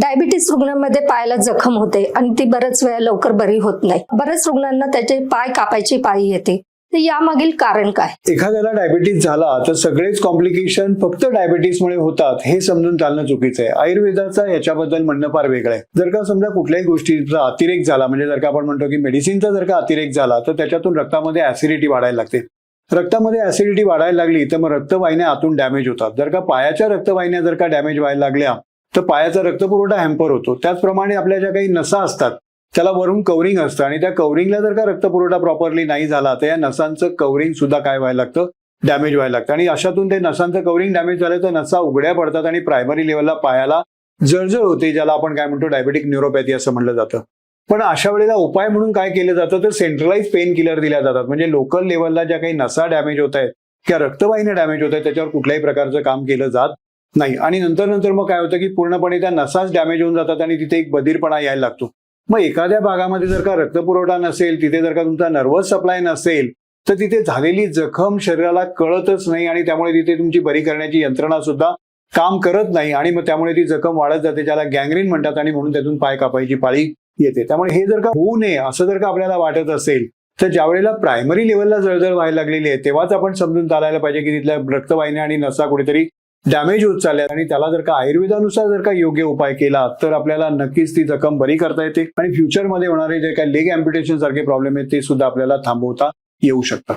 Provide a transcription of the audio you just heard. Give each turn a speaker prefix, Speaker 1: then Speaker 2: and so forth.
Speaker 1: Diabetes रुग्णांमध्ये पायाला जखम होते आणि ती बऱ्याच वेळा लवकर बरी होत नाही. बऱ्याच रुग्णांना त्याचे पाय कापायची पायी येते. तर यामागील कारण काय?
Speaker 2: एखाद्याला डायबिटीज झाला तर सगळेच कॉम्प्लिकेशन फक्त डायबिटीसमुळे होतात हे समजून चालणं चुकीचं आहे. आयुर्वेदाचा याच्याबद्दल म्हणणं फार वेगळं आहे. जर का समजा कुठल्याही गोष्टीचा अतिरेक झाला म्हणजे जर का आपण म्हणतो की मेडिसिनचा जर का अतिरेक झाला तर त्याच्यातून रक्तामध्ये ऍसिडिटी वाढायला लागते. रक्तामध्ये ऍसिडिटी वाढायला लागली तर मग रक्तवाहिन्या आतून डॅमेज होतात. जर का पायाच्या रक्तवाहिन्या जर का डॅमेज व्हायला लागल्या तर पायाचा रक्तपुरवठा हॅम्पर होतो. त्याचप्रमाणे आपल्या ज्या काही नसा असतात त्याला वरून कवरिंग असतं आणि त्या कवरिंगला जर का रक्तपुरवठा प्रॉपरली नाही झाला तर या नसांचं कवरिंग सुद्धा काय व्हायला लागतं? डॅमेज व्हायला लागतं. आणि अशातून ते नसांचं कवरिंग डॅमेज झालं तर नसा उघड्या पडतात आणि प्रायमरी लेवलला पायाला जळजळ होते ज्याला आपण काय म्हणतो डायबेटिक न्युरोपॅथी असं म्हणलं जातं. पण अशा वेळेला उपाय म्हणून काय केलं जातं तर सेंट्रलाइज पेन किलर दिल्या जातात. म्हणजे लोकल लेवलला ज्या काही नसा डॅमेज होत आहेत किंवा रक्तवाहिन्या डॅमेज होत आहेत त्याच्यावर कुठल्याही प्रकारचं काम केलं जात नाही. आणि नंतर नंतर मग काय होतं की पूर्णपणे त्या नसाच डॅमेज होऊन जातात आणि तिथे एक बधीरपणा यायला लागतो. मग एखाद्या भागामध्ये जर का रक्तपुरवठा नसेल तिथे जर का तुमचा नर्वस सप्लाय नसेल तर तिथे झालेली जखम शरीराला कळतच नाही आणि त्यामुळे तिथे तुमची बरी करण्याची यंत्रणा सुद्धा काम करत नाही आणि मग त्यामुळे ती जखम वाढत जाते ज्याला गँग्रीन म्हणतात आणि म्हणून त्यातून पाय कापायची पाळी येते. त्यामुळे हे जर का होऊ नये असं जर का आपल्याला वाटत असेल तर ज्या वेळेला प्रायमरी लेवलला जळजळ व्हायला लागलेली आहे तेव्हाच आपण समजून चालायला पाहिजे की तिथल्या रक्तवाहिन्या आणि नसा कुठेतरी डॅमेज होत चालल्या आणि त्याला जर का आयुर्वेदानुसार जर का योग्य उपाय केला तर आपल्याला नक्कीच ती जखम बरी करता येते. आणि फ्युचरमध्ये होणारे जे काही लेग अम्प्युटेशन सारखे प्रॉब्लेम आहेत ते सुद्धा आपल्याला थांबवता येऊ शकतात.